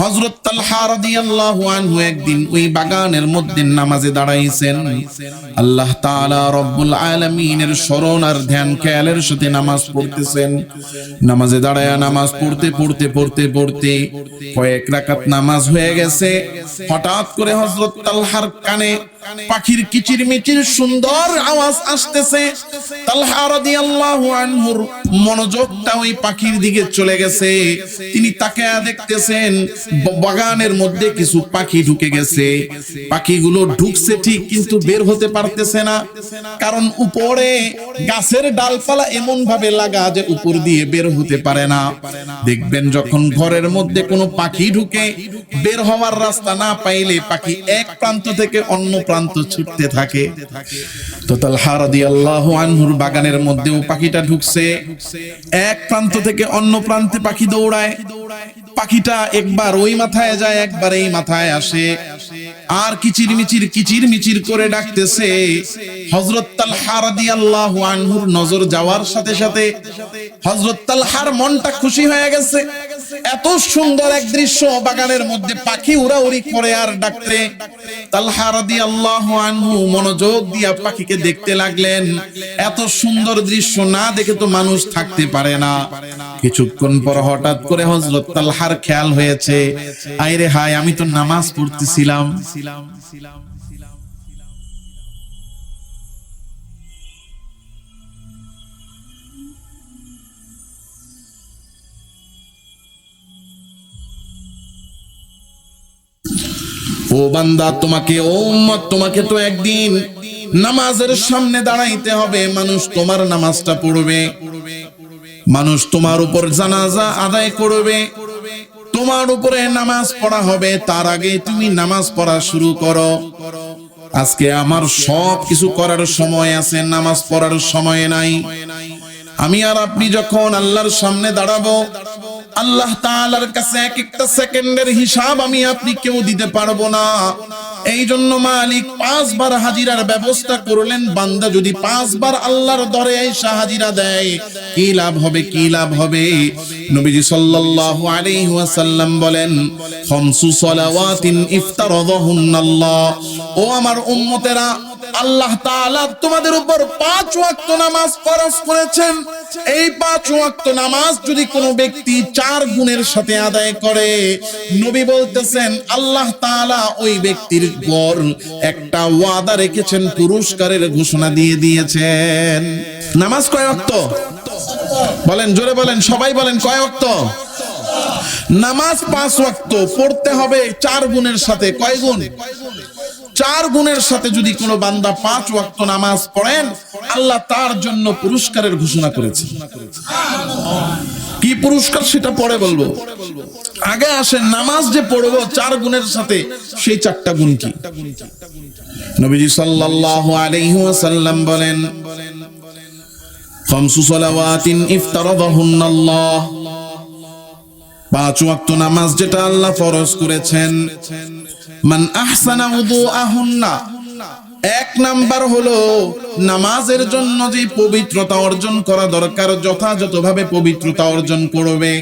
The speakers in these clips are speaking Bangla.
হযরত তালহা রাদিয়াল্লাহু আনহু একদিন ওই বাগানের মধ্যে নামাজে দাঁড়াইছেন। আল্লাহ তাআলা রব্বুল আলামিনের স্মরণ আর ধ্যান খেয়ালের সাথে নামাজ পড়তেছেন। নামাজে দাঁড়ায় নামাজ পড়তে পড়তে পড়তে পড়তে কয়েক রাকাত নামাজ হয়ে গেছে। হঠাৎ করে হযরত তালহার কানে পাখির কিচির মিচির সুন্দর আওয়াজ আসতেছে। তালহা রাদিয়াল্লাহু আনহুর মনোযোগটা ওই পাখির দিকে চলে গেছে। তিনি তাকে দেখতেছেন বাগানের মধ্যে কিছু পাখি ঢুকে গেছে। পাখিগুলো ঢুকছে ঠিক, কিন্তু বের হতে পারতেছে না। কারণ উপরে গাছের ডালপালা এমন ভাবে লাগা যে উপর দিয়ে বের হতে পারে না। দেখবেন যখন ঘরের মধ্যে কোনো পাখি ঢুকে, বের হওয়ার রাস্তা না পাইলে পাখি এক প্রান্ত থেকে অন্য প্রান্ত ছুটতে থাকে। তো তালহা রাদিয়াল্লাহু আনহুর বাগানের মধ্যেও পাখিটা ঢুকছে। এক প্রান্ত থেকে অন্য প্রান্তে পাখি দৌড়ায়। পাখিটা একবার ওই মাথায় যায় একবার এই মাথায় আসে। আর কিচির মিচির কিচির মিচির করে ডাকতেছে। হযরত তালহা রাদিয়াল্লাহু আনহুর নজর যাওয়ার সাথে সাথে হযরত তালহার মনটা খুশি হয়ে গেছে। এত সুন্দর এক দৃশ্য বাগানের মধ্যে পাখি উড়াউড়ি করে আর ডাকতে। তালহা রাদিয়াল্লাহু আনহু মনোযোগ দিয়া পাখিকে দেখতে লাগলেন। এত সুন্দর দৃশ্য না দেখে তো মানুষ থাকতে পারে না। কিছুক্ষণ পর হঠাৎ করে হযরত তালহার খেয়াল হয়েছে। আইরে হায়, আমি তো নামাজ পড়তেছিলাম। ও বান্দা, তোমাকে, ও তোমাকে তো একদিন নামাজের সামনে দাঁড়াইতে হবে। মানুষ তোমার নামাজটা পড়বে। মানুষ তোমার উপর জানাজা আদায় করবে। তোমার উপরে নামাজ পড়া হবে, তার আগে তুমি নামাজ পড়া শুরু করো। আজকে আমার সব কিছু করার সময় আছে, নামাজ পড়ার সময় নাই। আমি আর আপনি যখন আল্লাহর সামনে দাঁড়াবো, আল্লাহ তাআলার কাছে এক একটা সেকেন্ডের হিসাব আমি আপনি কেউ দিতে পারব না। এই জন্য মালিক পাঁচবার হাজিরার ব্যবস্থা করলেন, বান্দা যদি পাঁচবার আল্লাহর দরে এসে হাজিরা দেয়, কি লাভ হবে, কি লাভ হবে? নবীজি সাল্লাল্লাহু আলাইহি ওয়াসাল্লাম বলেন, খামসু সালাওয়াতিন ইফতারাদাহুন্নাল্লাহ। ও আমার উম্মতেরা আল্লাহ তাআলা তোমাদের উপর পাঁচ ওয়াক্ত নামাজ ফরজ করেছেন। এই পাঁচ ওয়াক্ত নামাজ যদি কোনো ব্যক্তি চার গুণের সাথে আদায় করে, নবী বলতেছেন, আল্লাহ তাআলা ওই ব্যক্তির পর একটা ওয়াদা রেখেছেন, পুরস্কারের ঘোষণা দিয়ে দিয়েছেন। নামাজ কয় ওয়াক্ত? বলেন, জোরে বলেন, সবাই বলেন, কয় ওয়াক্ত? নামাজ পাঁচ ওয়াক্ত, পড়তে হবে চার গুণের সাথে। কয় গুণ? চার গুণের সাথে যদি কোনো বান্দা পাঁচ ওয়াক্ত নামাজ পড়েন, আল্লাহ তার জন্য পুরস্কারের ঘোষণা করেছে কি পুরস্কার সেটা পরে বলব? আগে আসে নামাজ যে পড়ব চার গুণের সাথে, সেই চারটা গুণ কি? নবীজি সাল্লাল্লাহু আলাইহি ওয়াসাল্লাম বলেন, খামসু সালাওয়াতিন ইফতারাদাহুন্নাল্লাহ পাঁচ ওয়াক্ত নামাজ যেটা আল্লাহ ফরজ করেছেন। মান আহসানা এক নাম্বার হলো, নামাজের জন্য যে পবিত্রতা অর্জন করা দরকার, যথাযথভাবে পবিত্রতা অর্জন করবে।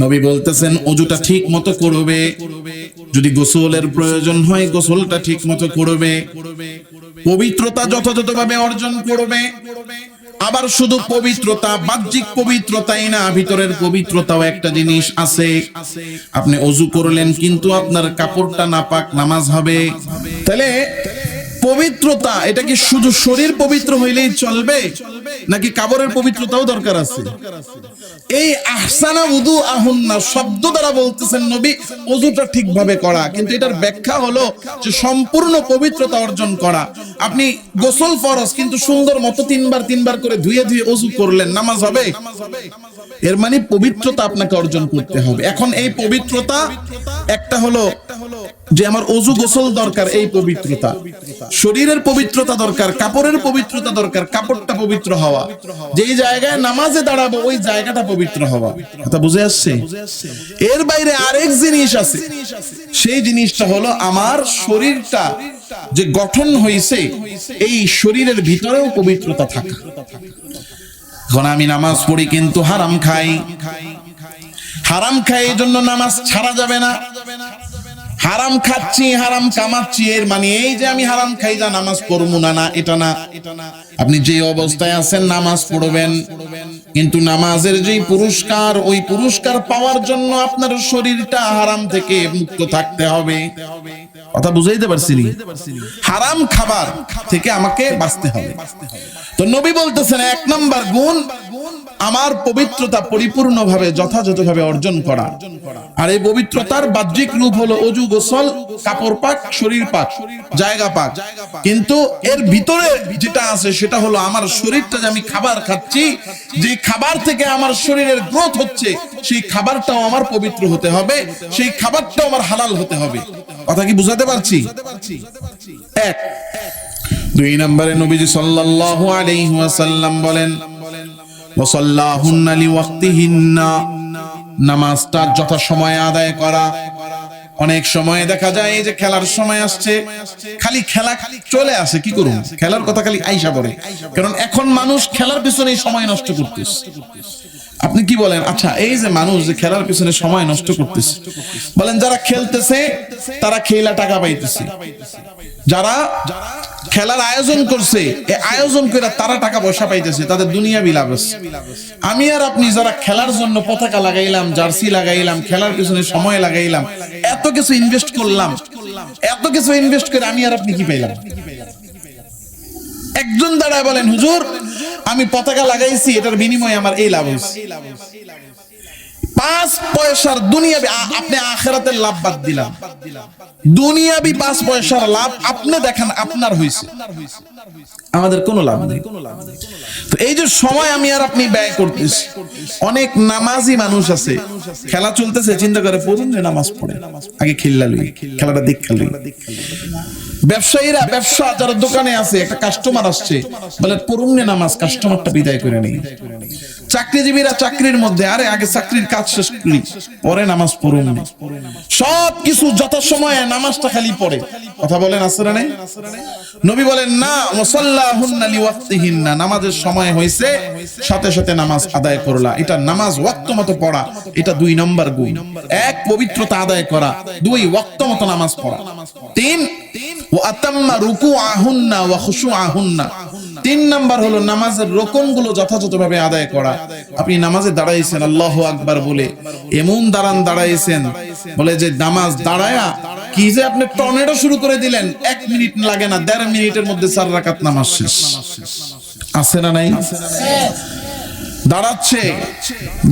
নবী বলতেছেন, অজুটা ঠিক মতো করবে। যদি গোসলের প্রয়োজন হয়, গোসলটা ঠিক মতো করবে। পবিত্রতা যথাযথভাবে অর্জন করবে। আবার শুধু পবিত্রতা, বাহ্যিক পবিত্রতাই না, ভিতরের পবিত্রতাও একটা জিনিস আছে। আপনি অজু করলেন, কিন্তু আপনার কাপড়টা না পাক নামাজ হবে। তাহলে পবিত্রতা, এটা কি শুধু শরীর পবিত্র হইলেই চলবে? নাকি কাপড়ের পবিত্রতাও দরকার আছে? এই আহসানা উদু আহুন্না শব্দ দ্বারা বলতেছেন নবী অজুটা ঠিকভাবে করা। কিন্তু এটার ব্যাখ্যা হলো যে সম্পূর্ণ পবিত্রতা অর্জন করা। আপনি গোসল ফরজ কিন্তু সুন্দর মতো তিনবার তিনবার করে ধুয়ে ধুয়ে অজু করলেন নামাজ হবে? এর মানে পবিত্রতা আপনাকে অর্জন করতে হবে। এখন এই পবিত্রতা একটা হলো যে আমার অজু গোসল দরকার, এই পবিত্রতা। শরীরের পবিত্রতা দরকার, কাপড়ের পবিত্রতা দরকার, কাপড়টা পবিত্র হওয়া। যেই জায়গায় নামাজে দাঁড়াবো, ওই জায়গাটা পবিত্র হওয়া। কথা বুঝে আসছে? এর বাইরে আরেক জিনিস আছে। সেই জিনিসটা হলো আমার শরীরটা যে গঠন হয়েছে এই শরীরের ভিতরেও পবিত্রতা থাকা। এখন আমি নামাজ পড়ি কিন্তু হারাম খাই। হারাম খাই, এই জন্য নামাজ ছাড়া যাবে না। হারাম খাচ্ছি, হারাম কামাচ্ছি, এর মানে এই যে আমি হারাম খাই যা নামাজ পড়ব না না, এটা না। আপনি যে অবস্থায় আছেন, নামাজ পড়বেন। কিন্তু নামাজের যে পুরস্কার, ওই পুরস্কার পাওয়ার জন্য আপনার শরীরটা হারাম থেকে মুক্ত থাকতে হবে। কথা বুঝাইতে পারছি? হারাম খাবার থেকে আমাকে বাঁচতে হবে। তো নবী বলতেছেন, এক নাম্বার গুণ আমার পবিত্রতা পরিপূর্ণভাবে যথাযথভাবে অর্জন করা। আর এই পবিত্রতার বাহ্যিক রূপ হলো অজু, গোসল, কাপড় পাক, শরীর পাক, জায়গা পাক। কিন্তু এর ভিতরে যেটা আছে সেটা হলো আমার শরীরটা যে আমি খাবার খাচ্ছি, যে খাবার থেকে আমার শরীরের গ্রোথ হচ্ছে, সেই খাবারটাও আমার পবিত্র হতে হবে, সেই খাবারটাও আমার হালাল হতে হবে। কথা কি বুঝাতে পারছি? এক। দুই নম্বরে নবীজি সাল্লাল্লাহু আলাইহি ওয়াসাল্লাম বলেন ওয়াসাল্লাহুন্না লিওয়াক্তিহিন্না। নামাজটা যথা সময়ে আদায় করা। অনেক সময় দেখা যায় যে খেলার সময় আসছে, খালি খেলা খালি চলে আসে, কি করুন? খেলার কথা খালি আইসা পড়ে। কারণ এখন মানুষ খেলার পিছনে সময় নষ্ট করতেছে। আপনি কি বলেন? আচ্ছা এই যে মানুষ যে খেলার পিছনে সময় নষ্ট করতেছে, বলেন যারা খেলতেছে, তারা খেলা টাকা পাইতেছে। যারা খেলার আয়োজন করছে আয়োজন করে তারা টাকা পয়সা পাইতেছে, তাদের দুনিয়া বিলাপ আছে। আমি আর আপনি যারা খেলার জন্য পতাকা লাগাইলাম, জার্সি লাগাইলাম, খেলার পিছনে সময় লাগাইলাম, এত কিছু ইনভেস্ট করলাম, এত কিছু ইনভেস্ট করে আমি আর আপনি কি পাইলাম? একজন দাঁড়ায় বলেন, হুজুর, আমি পতাকা লাগাইছি, এটার বিনিময়ে আমার এই লাভ হয়েছে। পাঁচ পয়সার দুনিয়াবি আপনি আখেরাতের লাভ বাদ দিলাম। দুনিয়াবি পাঁচ পয়সার লাভ আপনি দেখেন, আপনার হয়েছে। আমাদের কোনো লাভ নেই। তো এই যে সময় আমি আর আপনি ব্যয় করতেছি, অনেক নামাজি মানুষ আছে, খেলা চলতেছে, চিন্তা করে, প্রথম যে নামাজ পড়ে, আগে খেললা লই, খেলাটা দিক খেলি ব্যবসায়ীরা ব্যবসা যারা দোকানে আছে, একটা কাস্টমার আসছে, বলে পড়ুন নামাজ কাস্টমারটা বিদায় করে নেই। চাকরিজীবীরা চাকরির মধ্যে, আরে আগে চাকরির কাজ শেষ করি, পরে নামাজ পড়ুন সব কিছু যথাসময়ে নামাজটা খালি পড়ে। কথা বলেন আসলে নাই? নবী বলেন, না মুসাল্লাহুন্না লিওয়াক্তিহিন্না নামাজের সময় হয়েছে, সাথে সাথে নামাজ আদায় করলা। এটা নামাজ ওয়াক্ত মতো পড়া, এটা দুই নম্বর গুণ। এক পবিত্রতা আদায় করা, দুই ওয়াক্ত মতো নামাজ পড়া। তিন তিন নাম্বার হলো নামাজের রোকনগুলো যথাযথভাবে আদায় করা। আপনি নামাজে দাঁড়াইছেন, আল্লাহ আকবার বলে। এমন দাঁড়ান, দাঁড়াইছেন, বলে যে নামাজ দাঁড়ায়া কি যে আপনি টর্নেডো শুরু করে দিলেন, এক মিনিট লাগে না, দেড় মিনিটের মধ্যে চার রাকাত নামাজ শেষ। আছে না নাই? দাঁড়াচ্ছে।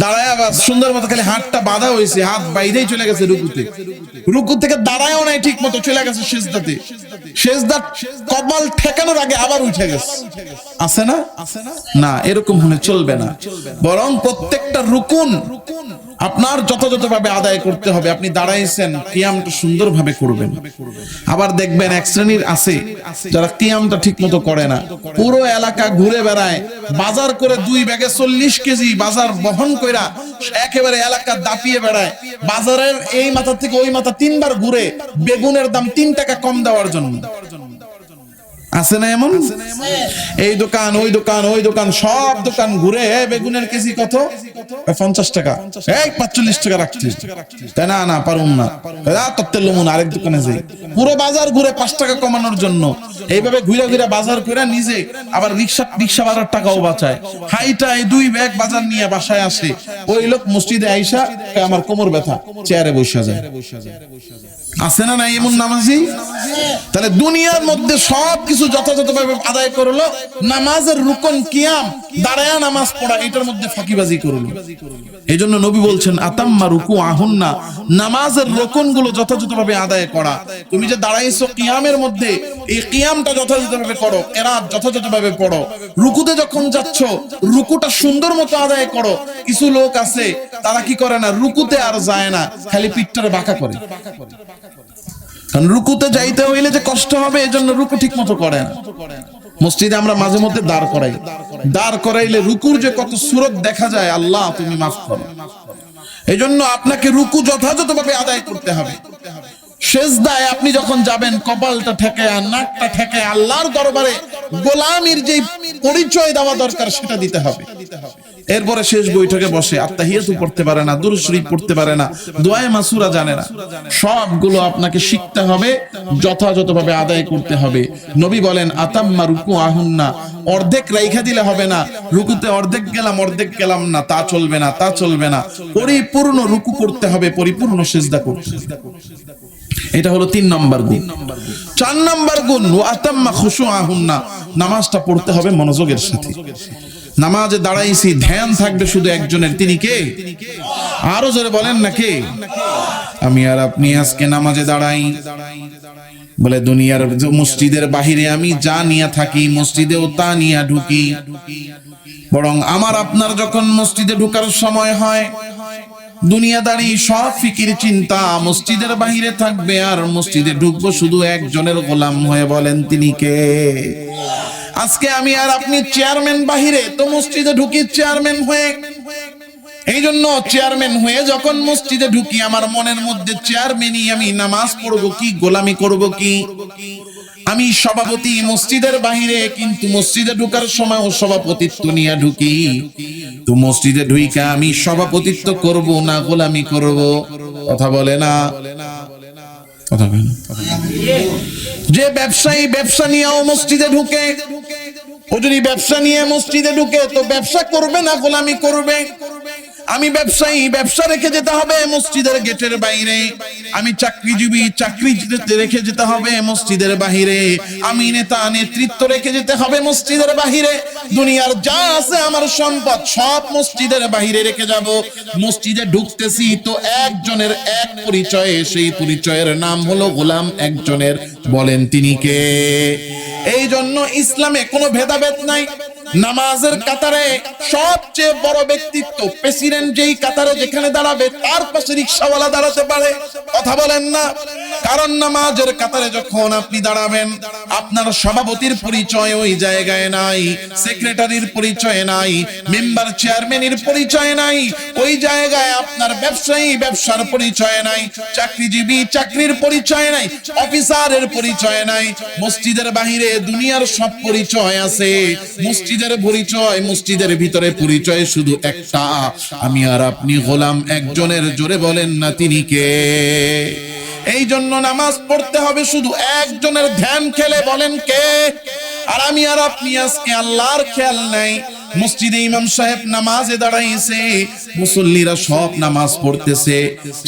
দাঁড়ায় আবার সুন্দর মতো খালি হাতটা বাঁধা হয়েছে, হাত বাইরেই চলে গেছে রুকুতে। রুকু থেকে দাঁড়ায়ও নাই ঠিক মতো চলে গেছে শেষদাতে শেষদা কপাল ঠেকানোর আগে আবার উঠে গেছে। আছে না? না, এরকম হলে চলবে না। বরং প্রত্যেকটা রুকুন আপনার যথাযথভাবে আদায় করতে হবে। আপনি দাঁড়াইছেন, কিয়ামটা সুন্দরভাবে করবেন। আবার দেখবেন এক শ্রেণির আছে, যারা কিয়ামটা ঠিক মতো করে না। পুরো এলাকা ঘুরে বেড়ায়, বাজার করে দুই ব্যাগে চল্লিশ কেজি বাজার বহন কইরা একেবারে এলাকা দাপিয়ে বেড়ায়। বাজারের এই মাথা থেকে ওই মাথা তিনবার ঘুরে বেগুনের দাম তিন টাকা কম দেওয়ার জন্য। আছে না এমন? এই দোকান, ওই দোকান ওই দোকান, সব দোকান ঘুরে বেগুনের কেজি কত? পঞ্চাশ টাকা। পাঁচচল্লিশ টাকা তাই না না, পারুম না। তত্ত্বের আরেক দোকানে যাই। পুরো বাজার ঘুরে পাঁচ টাকা কমানোর জন্য। এইভাবে ঘুরে ঘুরে বাজার করে নিজে আবার রিক্সা রিক্সা টাকাও বাঁচায়। হাইটাই দুই ব্যাগ বাজার নিয়ে বাসায় আসে। ওই লোক মসজিদে আইসা আমার কোমর ব্যথা, চেয়ারে বসে যায়। আছে না নাই এমন নামাজি? তাহলে দুনিয়ার মধ্যে সব কিছু যথাযথভাবে আদায় করল। নামাজের রুকন, কিয়াম, দাঁড়ায় নামাজ পড়া, এটার মধ্যে ফাঁকিবাজি করল। এই জন্য নবী বলছেন, আতাম্মা রুকু আহুন্না নামাজের রোকনগুলো যথাযথভাবে আদায় করা। তুমি যে দাঁড়াইছো কিয়ামের মধ্যে, এই কিয়ামটা যথাযথভাবে করো এরা যথাযথভাবে পড়ো। রুকুতে যখন যাচ্ছ, রুকুটা সুন্দর মতো আদায় করো। কিছু লোক আছে, তারা কি করে না, রুকুতে আর যায় না, খালি পিঠটারে বাঁকা করে। কারণ রুকুতে যাইতে হইলে যে কষ্ট হবে এই জন্য রুকু ঠিক মতো করে না। মসজিদে আমরা মাঝে মধ্যে দাঁড় করাই। দাঁড় করাইলে রুকুর যে কত সুরত দেখা যায়, আল্লাহ তুমি মাফ করো। এই জন্য আপনাকে রুকু যথাযথভাবে আদায় করতে হবে। সেজদায় আপনি যখন যাবেন, কপালটা ঠেকে আর নাকটা ঠেকে, আল্লাহর দরবারে গোলামির যে পরিচয় দেওয়া দরকার, সেটা দিতে হবে। এরপরে শেষ বৈঠকে বসে, আত্মাহিয়াতু পড়তে পারে না পড়তে পারে না, দোয়ায়ে মাসুরা জানে না। সবগুলো আপনাকে শিখতে হবে, যথাযথভাবে আদায় করতে হবে। নবী বলেন, আতাম্মা রুকু আহুন্না অর্ধেক রাইখা দিলে হবে না, রুকুতে অর্ধেক গেলাম অর্ধেক গেলাম না, তা চলবে না, তা চলবে না। পরিপূর্ণ রুকু করতে হবে, পরিপূর্ণ সেজদা করতে এটা হলো তিন নম্বর গুণ। চার নম্বর গুণ ওয়াতাম্মা খুশু আহুন্না নামাজটা পড়তে হবে মনোযোগের সাথে। নামাজে দাঁড়াইছি, ধ্যান থাকবে শুধু একজনের, তিনি কে? আরও জোরে বলেন না কে? আমি আর আপনি আজকে নামাজে দাঁড়াই। বলে দুনিয়ার মসজিদের বাহিরে আমি যা নিয়ে থাকি, মসজিদেও তা নিয়ে ঢুকি। বরং আমার আপনার যখন মসজিদে ঢুকার সময় হয় দুনিয়াদারি সব ফিকির চিন্তা, মসজিদের বাহিরে থাকবে আর মসজিদে ঢুকবো শুধু একজনের গোলাম হয়ে বলেন তিনি কে? আজকে আমি আর আপনি চেয়ারম্যান বাহিরে, তো মসজিদে ঢুকি চেয়ারম্যান হয়ে এই জন্য চেয়ারম্যান হয়ে যখন মসজিদে ঢুকি, আমার মনের মধ্যে চেয়ারম্যানই আমি নামাজ পড়ব কি, গোলামি করব কি? আমি সভাপতি মসজিদের বাহিরে, কিন্তু মসজিদে ঢুকার সময় ও সভাপতিত্ব নিয়ে ঢুকি। তো মসজিদে ঢুইকা আমি সভাপতিত্ব করব না, গোলামি করব? কথা বলে না? কথা বলে না? যে ব্যবসায়ী ব্যবসা নিয়েও মসজিদে ঢুকে, ও যদি ব্যবসা নিয়ে মসজিদে ঢুকে, তো ব্যবসা করবে না, গোলামি করবে? আমি ব্যবসায়ী, ব্যবসা রেখে যেতে হবে মসজিদের গেটের বাইরে। আমি চাকরিজীবী চাকরি রেখে যেতে হবে মসজিদের বাহিরে। আমি নেতা, নেতৃত্ব রেখে যেতে হবে মসজিদের বাহিরে। দুনিয়ার যা আছে আমার সম্পদ, সব মসজিদের বাহিরে রেখে যাব। মসজিদে ঢুকতেছি তো একজনের এক পরিচয়ে, সেই পরিচয়ের নাম হলো গোলাম একজনের। বলেন তিনি কে? এই জন্য ইসলামে কোনো ভেদাভেদ নাই। নামাজের কাতারে সবচেয়ে বড় ব্যক্তিত্ব প্রেসিডেন্ট যেই কাতারে যেখানে দাঁড়াবে, তার পাশে রিক্সাওয়ালা দাঁড়াতে পারে। কথা বলেন না। কারণ নামাজের কাতারে যখন আপনি দাঁড়াবেন, আপনার সভাপতির পরিচয় ওই জায়গায় নাই সেক্রেটারির পরিচয় নাই মেম্বার চেয়ারম্যানের পরিচয় নাই, ওই জায়গায় আপনার ব্যবসায়ী ব্যবসার পরিচয় নাই, চাকরিজীবী চাকরির পরিচয় নাই অফিসারের পরিচয় নাই, মসজিদের বাহিরে দুনিয়ার সব পরিচয় আছে। মসজিদের পরিচয়, মসজিদের ভিতরে পরিচয় শুধু একটা। আমি আর আপনি গোলাম একজনের জোরে বলেন না তিনি কে। এই জন্য নামাজ পড়তে হবে শুধু একজনের ধ্যান খেলে বলেন কে। আর আমি আর আপনি আজকে আল্লাহর খেয়াল নাই। মসজিদে ইমাম সাহেব নামাজে দাঁড়াইছে, মুসল্লিরা সব নামাজ পড়তেছে,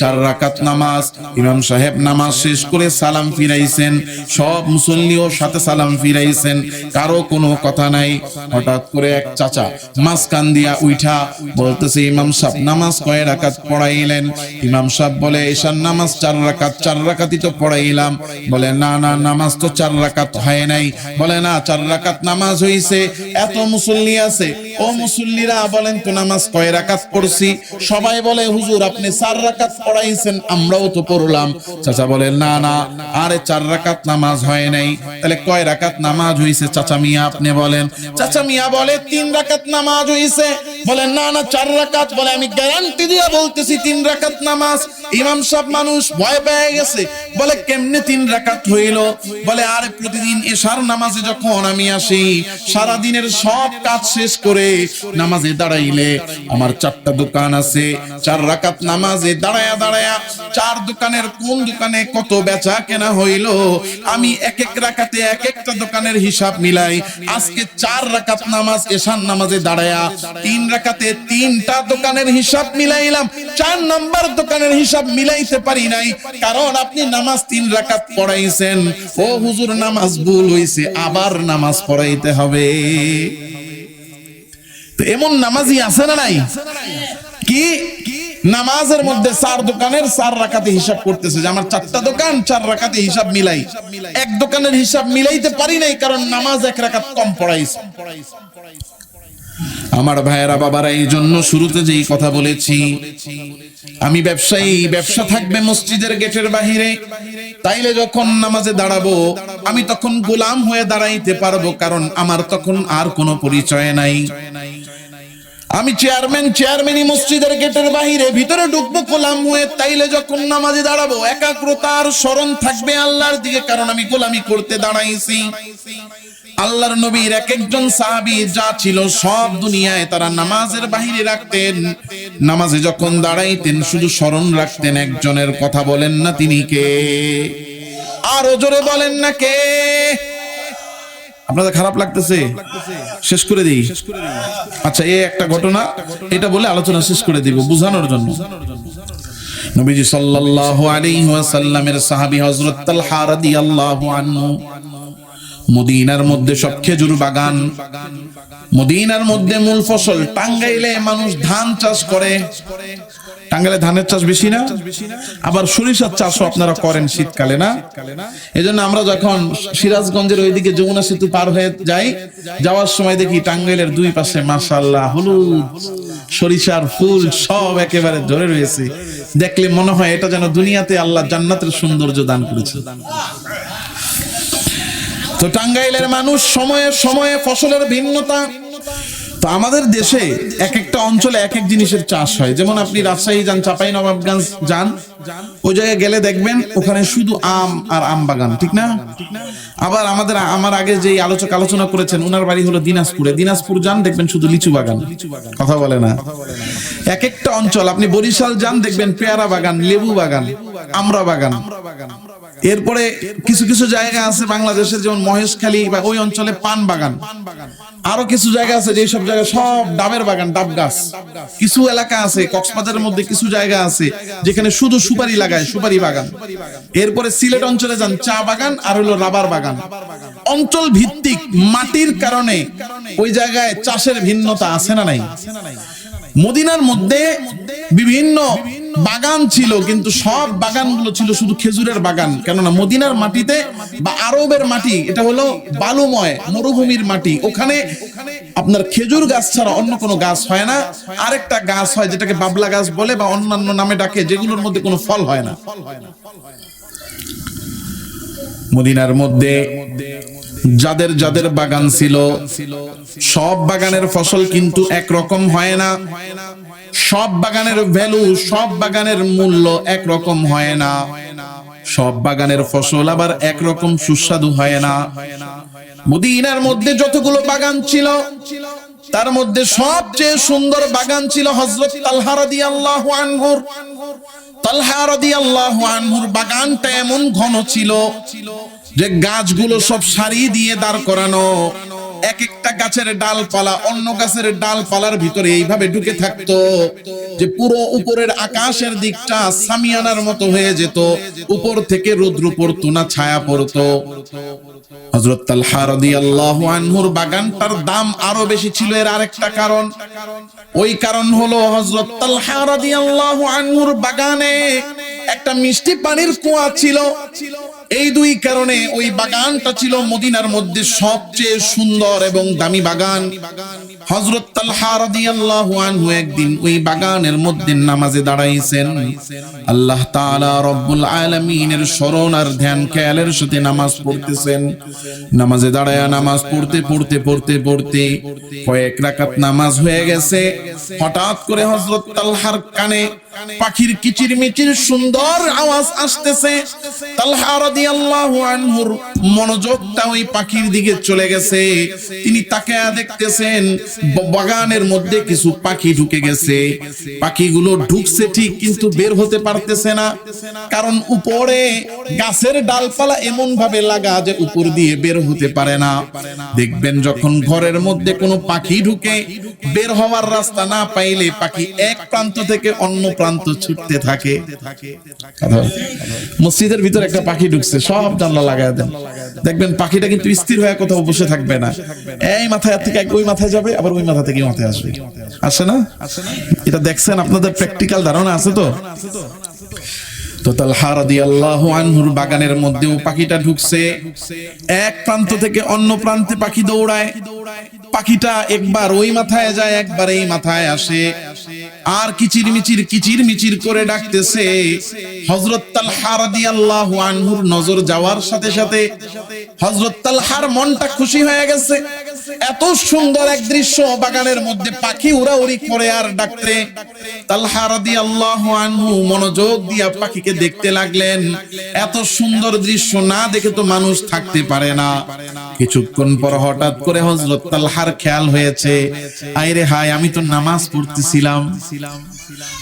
চার রাকাত নামাজ, ইমাম সাহেব নামাজ শেষ করে সালাম ফিরাইছেন, সব মুসল্লিও সাথে সালাম ফিরাইছেন, কারও কোনো কথা নাই। হঠাৎ করে এক চাচা মাঝখান দিয়া উঠা বলতেছে, ইমাম সাহেব, নামাজ কয় রাকাত পড়াইলেন? ইমাম সাহেব বলে এশার নামাজ চার রাকাত, চার রাকাতই তো পড়াইলাম। বলে, না না, নামাজ তো চার রাকাত হয় নাই। বলে, না, চার রাকাত নামাজ হইছে, এত মুসল্লি আছে ও মুসল্লিরা বলেন তো, নামাজ কয় রাকাত পড়ছি? সবাই বলে, হুজুর, আপনি চার রাকাত পড়াইছেন, আমরাও তো পড়লাম। চাচা বলে না না, আরে চার রাকাত নামাজ হয় নাই। তাহলে কয় রাকাত নামাজ হইছে, চাচা মিয়া, আপনি বলেন। চাচা মিয়া বলে, তিন রাকাত নামাজ হইছে। বলে না না, চার রাকাত। বলে, আমি গ্যারান্টি দিয়ে বলতেছি, তিন রাকাত নামাজ। ইমাম সাহেব মানুষ ভয় পেয়ে গেছে। বলে, কেমনে তিন রাকাত হইল? বলে, আরে প্রতিদিন এশার নামাজে যখন আমি আসি সারা দিনের সব কাজ শেষ করে নামাজে দাঁড়াইলে আমার চারটা দোকান আছে, চার রাকাত নামাজে দাঁড়ায়া দাঁড়ায়া চার দোকানের কোন দোকানে কত বেচা কেনা হইল, আমি এক এক রাকাতে এক একটা দোকানের হিসাব মিলাই আজকে চার রাকাত নামাজ, এশার নামাজে দাঁড়ায়া তিন রাকাতে তিনটা দোকানের হিসাব মিলাইলাম, চার নাম্বার দোকানের হিসাব মিলাইতে পারি নাই, কারণ আপনি নামাজ তিন রাকাত পড়াইছেন। ও হুজুর, নামাজ ভুল হইছে, আবার নামাজ পড়াইতে হবে। এমন নামাজি আছে না নাই? কি? নামাজের মধ্যে চার দোকানের চার রাখাতে হিসাব করতেছে যে আমার চারটা দোকান, চার রাখাতে হিসাব মিলাই। এক দোকানের হিসাব মিলাইতে পারি নাই, কারণ নামাজ এক রাখাত কম পড়াইছে। আমার ভাইয়েরা, বাবারা, এই জন্য শুরুতে যেই কথা বলেছি, আমি ব্যবসায়ী, ব্যবসা থাকবে মসজিদের গেটের বাহিরে। তাইলে যখন নামাজে দাঁড়াবো, আমি তখন গোলাম হয়ে দাঁড়াইতে পারব, কারণ আমার তখন আর কোনো পরিচয় নাই। আমি চেয়ারম্যান চেয়ারম্যানই মসজিদের গেটের বাহিরে, ভিতরে ঢুকবো, গোলাম হয়ে তাইলে যখন নামাজে দাঁড়াবো, একাগ্রতার স্মরণ থাকবে আল্লাহর দিকে, কারণ আমি গোলামি করতে দাঁড়াইছি। আল্লাহর নবীর এক একজন সাহাবী যা ছিল সব দুনিয়ায় তারা নামাজের বাহিরে রাখতেন। নামাজে যখন দাঁড়াইতেন, শুধু স্মরণ রাখতেন, একজনের কথা বলেন না তিনি কে? আরও জোরে বলেন না কে? আপনাদের খারাপ লাগতেছে? শেষ করে দিই। আচ্ছা এই একটা ঘটনা, এটা বলে আলোচনা শেষ করে দিব বুঝানোর জন্য। নবীজি সাল্লাল্লাহু আলাইহি ওয়াসাল্লামের সাহাবী হযরত তালহা রাদিয়াল্লাহু আনহু মদিনার মধ্যে সব খেজুর বাগান। মদিনার মধ্যে মূল ফসল টাঙ্গাইলে মানুষ ধান চাষ করে। টাঙ্গাইলে ধানের চাষ বেশি না? আবার সরিষার চাষও আপনারা করেন শীতকালে না? এজন্য আমরা যখন সিরাজগঞ্জের ওইদিকে যমুনা সেতু পার হয়ে যাই, যাওয়ার সময় দেখি টাঙ্গাইলের দুই পাশে মাশাআল্লাহ হলুদ, সরিষার ফুল সব একেবারে ধরে রয়েছে। দেখলে মনে হয় এটা যেন দুনিয়াতে আল্লাহ জান্নাতের সৌন্দর্য দান করেছে। তো টাঙ্গাইলের মানুষ সময়ে সময়ে ফসলের ভিন্নতা। তো আমাদের দেশে এক একটা অঞ্চলে এক এক জিনিসের চাষ হয়। যেমন আপনি রাজশাহী যান, চাপাই নবাবগঞ্জ যান, ওই জায়গায় গেলে দেখবেন ওখানে শুধু আম আর আম বাগান, ঠিক না? আবার আমাদের, আমার আগে যে আলোচক আলোচনা করেছেন ওনার বাড়ি হলো দিনাজপুরে। দিনাজপুর যান, দেখবেন শুধু লিচু বাগান। কথা বলে না। এক একটা অঞ্চল, আপনি বরিশাল যান, দেখবেন পেয়ারা বাগান, লেবু বাগান আমরা বাগান। এরপরে কিছু কিছু জায়গা আছে বাংলাদেশের যেমন মহেশখালী বা ওই অঞ্চলে পান বাগান। আরও কিছু জায়গা আছে যেসব সব জায়গায় সব ডাবের বাগান, ডাব গাছ। কিছু এলাকা আছে, কক্সবাজারের মধ্যে কিছু জায়গা আছে, যেখানে শুধু সুপারি লাগায়, সুপারি বাগান। এরপরে সিলেট অঞ্চলে যান চা বাগান আর হলো রাবার বাগান। অঞ্চল ভিত্তিক মাটির কারণে ওই জায়গায় চাষের ভিন্নতা আছে না নাই? মদিনার মধ্যে বিভিন্ন বাগান ছিল, কিন্তু সব বাগানগুলো ছিল শুধু খেজুরের বাগান। কেননা মদিনার মাটিতে বা আরবের মাটি, এটা হলো বালুময়, মরুভূমির মাটি। ওখানে আপনার খেজুর গাছ ছাড়া অন্য কোনো গাছ হয় না। আরেকটা গাছ হয় যেটাকে বাবলা গাছ বলে বা অন্যান্য নামে ডাকে, যেগুলোর মধ্যে কোনো ফল হয় না। মদিনার মধ্যে যাদের যাদের বাগান ছিল, সব বাগানের ফসল কিন্তু একরকম হয় না। সব বাগানের ভ্যালু, সব বাগানের মূল্য একরকম হয় না। সব বাগানের ফসল আবার একরকম সুস্বাদু হয় না। মদিনার মধ্যে যতগুলো বাগান ছিল তার মধ্যে সবচেয়ে সুন্দর বাগান ছিল হজরত তালহারদি আল্লাহ আনহুর। তালহারদি আল্লাহ আনহুর বাগানটা এমন ঘন ছিল যে গাছগুলো সব সারি দিয়ে দাঁড় করানো। এক একটা গাছের ডালপালা, অন্য গাছের ডালপালার ভিতরে এইভাবে ঢুকে থাকতো যে পুরো উপরের আকাশের দিকটা সামিয়ানার মতো হয়ে যেত। উপর থেকে রৌদ্র পড়তো না, ছায়া পড়তো। একটা মিষ্টি পানির কুয়া ছিল। এই দুই কারণে ওই বাগানটা ছিল মদিনার মধ্যে সবচেয়ে সুন্দর এবং দামি বাগান। রাদিয়াল্লাহু আনহু একদিন ওই বাগানের মধ্যে নামাজে দাঁড়াইছেন। আল্লাহ তাআলা রব্বুল আলামিনের স্মরণ আর ধ্যান খেয়ালের সাথে নামাজ পড়তেছেন। নামাজে দাঁড়ায় নামাজ পড়তে পড়তে পড়তে পড়তে কয়েক রাকাত নামাজ হয়ে গেছে। হঠাৎ করে হযরত তালহার কানে পাখির কিচির মিচির সুন্দর আওয়াজ আসতেছে। তালহা রাদিয়াল্লাহু আনহুর মনোযোগটা ওই পাখির দিকে চলে গেছে। তিনি তাকে দেখতেছেন বাগানের মধ্যে কিছু পাখি ঢুকে গেছে। পাখিগুলো ঢুকছে ঠিক, কিন্তু বের হতে পারতেছে না। কারণ উপরে গাছের ডালপালা এমন ভাবে লাগা যে উপর দিয়ে বের হতে পারে না। দেখবেন যখন ঘরের মধ্যে কোনো পাখি ঢুকে, বের হওয়ার রাস্তা না পাইলে পাখি এক প্রান্ত থেকে অন্য প্রান্ত ছুটতে থাকে। মসজিদের ভিতরে একটা পাখি ঢুকছে, সব জানলা লাগায় দেন। দেখবেন পাখিটা কিন্তু স্থির হয়ে কোথাও বসে থাকবে না। এই মাথায় থেকে ওই মাথায় যাবে, আবার ওই মাথা থেকে মাথায় আসবে। আসে না? এটা দেখছেন আপনাদের প্র্যাকটিক্যাল ধারণা আছে তো? তো তালহা রাদিয়াল্লাহু আনহুর বাগানের মধ্যেও পাখিটা ঢুকছে। এক প্রান্ত থেকে অন্য প্রান্তে পাখি দৌড়ায়। পাখিটা একবার ওই মাথায় যায়, একবার এই মাথায় আসে। আর কিচির মিচির কিচির মিচির করে ডাকতেছে। হযরত তালহা রাদিয়াল্লাহু আনহুর নজর যাওয়ার সাথে সাথে হযরত তালহার মনটা খুশি হয়ে গেছে। এত সুন্দর এক দৃশ্য বাগানের মধ্যে পাখি উড়াউড়ি করে আর ডাকতে। তালহা রাদিয়াল্লাহু আনহু মনোযোগ দিয়া পাখিকে দেখতে লাগলেন। এত সুন্দর দৃশ্য না দেখে তো মানুষ থাকতে পারে না। কিছুক্ষণ পর হঠাৎ করে হযরত তালহার খেয়াল হয়েছে। আইরে হায়, আমি তো নামাজ পড়তেছিলাম।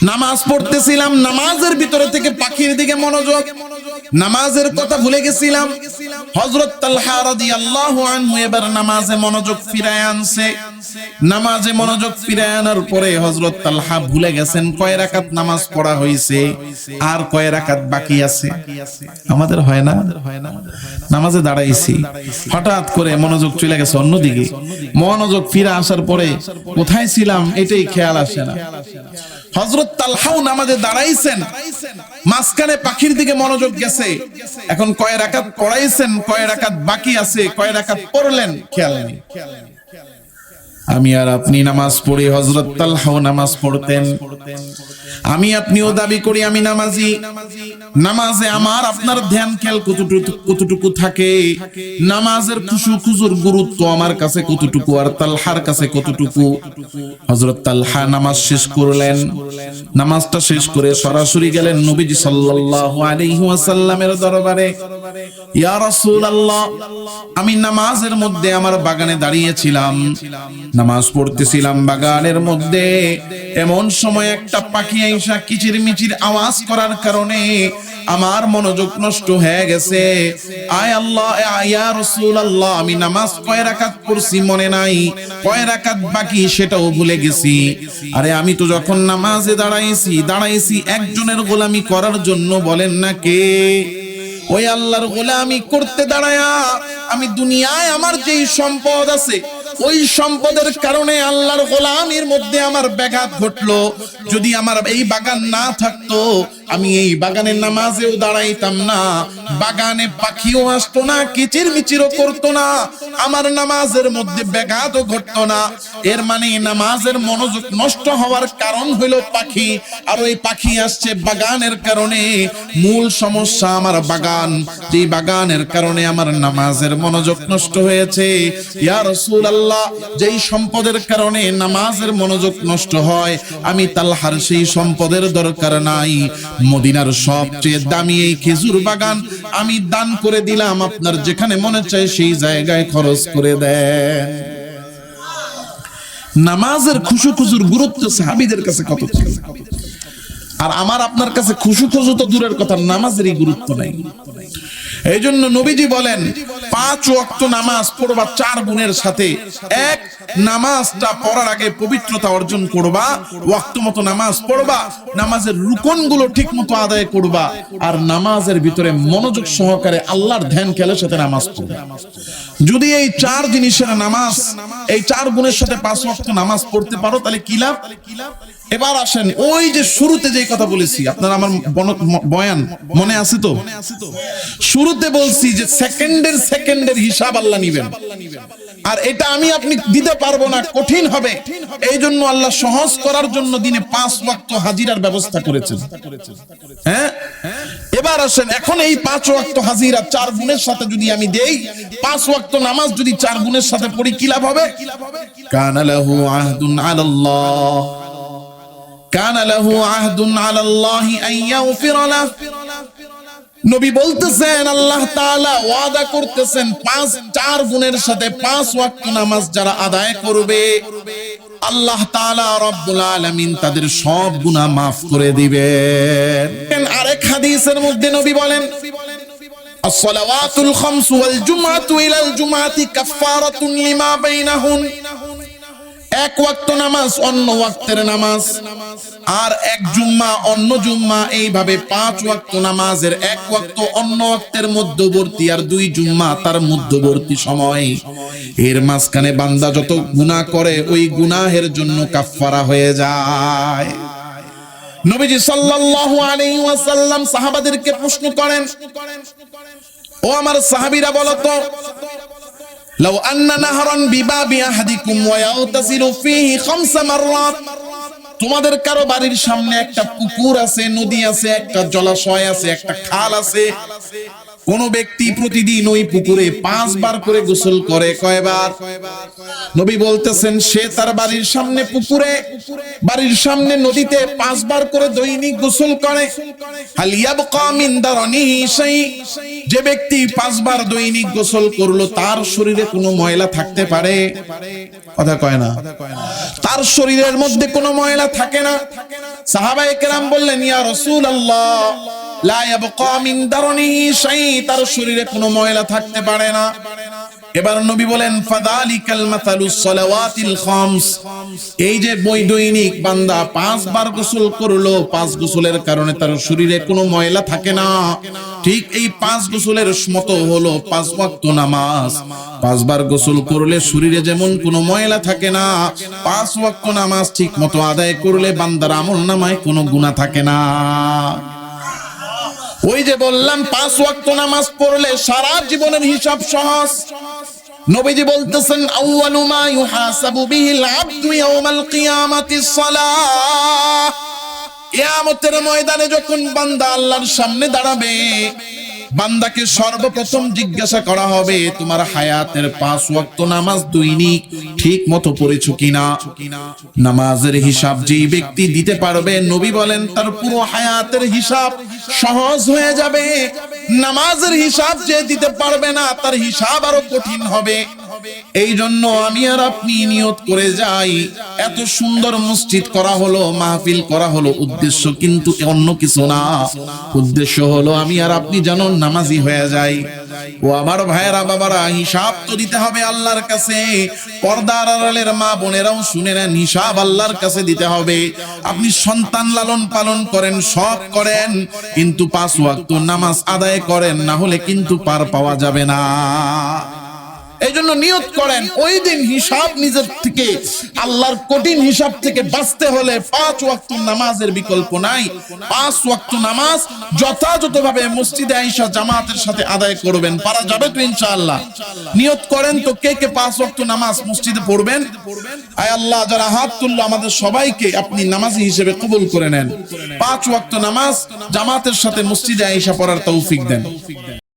নামাজ পড়তেছিলাম, নামাজের ভিতরে থেকে পাখির দিকে মনোযোগ। নামাজের কথা ভুলে গেছিলাম। হযরত তালহা এবার নামাজে মনোযোগ ফিরায় আনছে। নামাজে মনোযোগ ফিরায় আনার পরে হযরত তালহা ভুলে গেছেন, কয় রাকাত নামাজ পড়া হয়েছে আর কয় রাকাত বাকি আছে? আমাদের হয় না। নামাজে দাঁড়াইছি। হঠাৎ করে মনোযোগ চলে গেছে অন্যদিকে। মনোযোগ ফিরে আসার পরে কোথায় ছিলাম, এটাই খেয়াল আসে না। হজরত তালহাও নামাজে দাঁড়াইছেন। মাঝখানে পাখির দিকে মনোযোগ গেছে। এখন কয় রাকাত পড়াইছেন, কয় রাকাত বাকি আছে, কয় রাকাত পড়লেন, খেয়াল নেই। আমি আর আপনি নামাজ পড়ি হজরত তালহাও নামাজ পড়তেন। আমি আপনিও দাবি করি আমি নামাজি। নামাজে আমার আপনার ধ্যান খেয়াল কতটুকু কতটুকু থাকে? নামাজের খুশু খুজুর গুরুত্ব আমার কাছে কতটুকু আর তালহার কাছে কতটুকু? হজরত তালহা নামাজ শেষ করলেন। নামাজটা শেষ করে সরাসরি গেলেন নবীজি সাল্লাল্লাহু আলাইহি ওয়াসাল্লামের দরবারে। আমি নামাজের মধ্যে আমার বাগানে দাঁড়িয়েছিলাম। নামাজ পড়তেছিলাম বাগানের মধ্যে। এমন সময় একটা পাখি আইসা কিচির মিচির আওয়াজ করার কারণে আমার মনোযোগ নষ্ট হয়ে গেছে। আয় আল্লাহ আয়া রসুল আল্লাহ আমি নামাজ কয় রাকাত পড়ছি মনে নাই। কয় রাকাত বাকি সেটাও ভুলে গেছি। আরে আমি তো যখন নামাজে দাঁড়াইছি দাঁড়াইছি একজনের গোলামি করার জন্য বলেন না কে? ওই আল্লাহর গোলামি করতে দাঁড়ায়া আমি দুনিয়ায় আমার যেই সম্পদ আছে, ওই সম্পদের কারণে আল্লাহর গোলামির মধ্যে আমার ব্যাঘাত ঘটলো। যদি আমার এই বাগান না থাকতো আমি এই বাগানের নামাজেও দাঁড়াইতাম না। বাগানে পাখিও আসতো না কিচির মিচিরও করতো না। আমার নামাজের মধ্যে ব্যাঘাতও ঘটতো না। এর মানে নামাজের মনোযোগ নষ্ট হওয়ার কারণ হইল পাখি। আর ওই পাখি আসছে বাগানের কারণে। মূল সমস্যা আমার বাগান। যে বাগানের কারণে আমার নামাজের মনোযোগ নষ্ট হয়েছে। ইয়া রাসূলুল্লাহ, যেই সম্পদের কারণে নামাজের মনোযোগ নষ্ট হয়, আমি তালহার সেই সম্পদের দরকার নাই। মদিনার সবচেয়ে দামি এই খেজুর বাগান আমি দান করে দিলাম, আপনার যেখানে মনে চায় সেই জায়গায় খরচ করে দেন। নামাজের খুশু খুজুর গুরুত্ব সাহাবিদের কাছে কত ছিল? আর আমার আপনার কাছে খুশু খুশু তো দূরের কথা, নামাজেরই গুরুত্ব নাই। এই জন্য নবীজি বলেন, পাঁচ ওয়াক্ত নামাজ পড়বা চার গুণের সাথে। এক, নামাজটা পড়ার আগে পবিত্রতা অর্জন করবা, ওয়াক্ত মতো নামাজ পড়বা, নামাজের রুকনগুলো ঠিক মতো আদায় করবা, আর নামাজের ভিতরে মনোযোগ সহকারে আল্লাহর ধ্যান খেলে সাথে নামাজ পড়বা। যদি এই চার জিনিসের নামাজ, এই চার গুণের সাথে পাঁচ ওয়াক্ত নামাজ পড়তে পারো, তাহলে কি লাভ? এবার আসেন, ওই যে শুরুতে যে কথা বলেছি, আপনার আমার বয়ান মনে আছে তো? শুরুতে বলছি যে সেকেন্ডের সেকেন্ডের হিসাব আল্লাহ নিবেন। আর এটা আমি আপনি দিতে পারব না, কঠিন হবে। এই জন্য আল্লাহ সহজ করার জন্য দিনে পাঁচ ওয়াক্ত হাজিরার ব্যবস্থা করেছেন। হ্যাঁ? এবার আসেন, এখন এই পাঁচ ওয়াক্ত হাজিরা চার গুণের সাথে যদি আমি দেই, পাঁচ ওয়াক্ত নামাজ যদি চার গুণের সাথে পড়ি, কি লাভ হবে? কানা লাহু আহদুন আলাল্লাহ। কানা লাহু আহদুন আলাল্লাহি আন ইয়াগফির লাহ নবী বলতেছেন আল্লাহ তাআলা ওয়াদা করতেছেন পাঁচ চার গুণের সাথে পাঁচ ওয়াক্ত নামাজ যারা আদায় করবে আল্লাহ তাআলা রব্বুল আলামিন তাদের সব গুনাহ মাফ করে দিবেন আরেক হাদিসের মধ্যে নবী বলেন الصلوات الخمس والجمعة إلى الجمعة كفارة لما بينهن এক ওয়াক্ত নামাজ, অন্য ওয়াক্তের নামাজ। আর এক জুম্মা, অন্য জুম্মা, এইভাবে পাঁচ ওয়াক্ত নামাজের এক ওয়াক্ত, অন্য ওয়াক্তের মধ্যবর্তী আর দুই জুম্মা তার মধ্যবর্তী সময়। এর মাঝখানে বান্দা যত গুনাহ করে, ওই গুনাহের জন্য কাফফারা হয়ে যায়। নবীজি সাল্লাল্লাহু আলাইহি ওয়াসাল্লাম সাহাবাদেরকে প্রশ্ন করেন, ও আমার সাহাবীরা বলো তো لو أن نهرا بباب أحدكم ويغتسل فيه خمس مرات তোমাদের কারো বাড়ির সামনে একটা পুকুর আছে নদী আছে একটা জলাশয় আছে একটা খাল আছে কোন ব্যক্তি প্রতিদিন ওই পুকুরে পাঁচবার করে গোসল করে কয়বার নবী বলতেছেন, সে তার বাড়ির সামনে পুকুরে, বাড়ির সামনে নদীতে পাঁচবার করে দৈনিক গোসল করে। যে ব্যক্তি পাঁচবার দৈনিক গোসল করল, তার শরীরে কোনো ময়লা থাকতে পারে? কথা কয় না। তার শরীরের মধ্যে কোনো ময়লা থাকে না। সাহাবায়ে কেরাম বললেন, ইয়া রাসূলুল্লাহ, লা ইয়াবকা দারনিহি শাই তার শরীরে কোনো ময়লা থাকতে পারে না। এবার নবী বলেন, ফাদালিকাল মাতালুস সালাওয়াতিল খামস। এই যে বই দৈনিক বান্দা পাঁচবার গোসল করল, পাঁচ গোসলের কারণে তার শরীরে কোনো ময়লা থাকে না। ঠিক এই পাঁচ গোসলের মতো হলো পাঁচ ওয়াক্ত নামাজ। পাঁচবার গোসল করলে শরীরে যেমন কোনো ময়লা থাকে না, পাঁচ ওয়াক্ত নামাজ ঠিক মতো আদায় করলে বান্দার আমল নামায় কোনো গুনাহ থাকে না। ওই যে বললাম, পাঁচ ওয়াক্ত নামাজ পড়লে সারা জীবনের হিসাব সহজ। নবীজি বলতেছেন, আউয়ালু মা ইউহাসাবু বিহিল আবদু ইয়াউমাল কিয়ামাতিস সালাহ কিয়ামতের ময়দানে যখন বান্দা আল্লাহর সামনে দাঁড়াবে বান্দাকে সর্বপ্রথম জিজ্ঞাসা করা হবে, তোমার হায়াতের পাঁচ ওয়াক্ত নামাজ দৈনিক ঠিক মতো পড়েছো কিনা? নামাজের হিসাব যে ব্যক্তি দিতে পারবে, নবী বলেন, তার পুরো হায়াতের হিসাব সহজ হয়ে যাবে। নামাজের হিসাব যে দিতে পারবে না, তার হিসাব আরও কঠিন হবে। এই জন্য আমি আর আপনি নিয়ত করে যাই। এত সুন্দর মসজিদ করা হলো, মাহফিল করা হলো, উদ্দেশ্য কিন্তু অন্য কিছু না। উদ্দেশ্য হলো আমি আর আপনি যেন নামাজি হয়ে যাই। ও আমার ভাইয়েরা, বাবারা, হিসাব তো দিতে হবে আল্লাহর কাছে। পর্দার আড়ালের মা বোনেরাও শুনে নেন, হিসাব আল্লাহর কাছে দিতে হবে। আপনি সন্তান লালন পালন করেন, সব করেন, কিন্তু পাঁচ ওয়াক্ত নামাজ আদায় করেন, না হলে কিন্তু পার পাওয়া যাবে না। এই জন্য নিয়ত করেন, ওই দিন হিসাব নিজের থেকে, আল্লাহর কঠিন হিসাব থেকে বাঁচতে হলে পাঁচ ওয়াক্ত নামাজের বিকল্প নাই। পাঁচ ওয়াক্ত নামাজ যথাযথভাবে মসজিদে আইসা জামাতের সাথে আদায় করবেন, পারা যাবে তো ইনশাআল্লাহ। নিয়ত করেন তো কে কে পাঁচ ওয়াক্ত নামাজ মসজিদে পড়বেন? আয় আল্লাহ, যারা হাত তুললো আমাদের সবাইকে আপনি নামাজি হিসেবে কবুল করে নেন। পাঁচ ওয়াক্ত নামাজ জামাতের সাথে মসজিদে আইসা পড়ার তৌফিক দেন।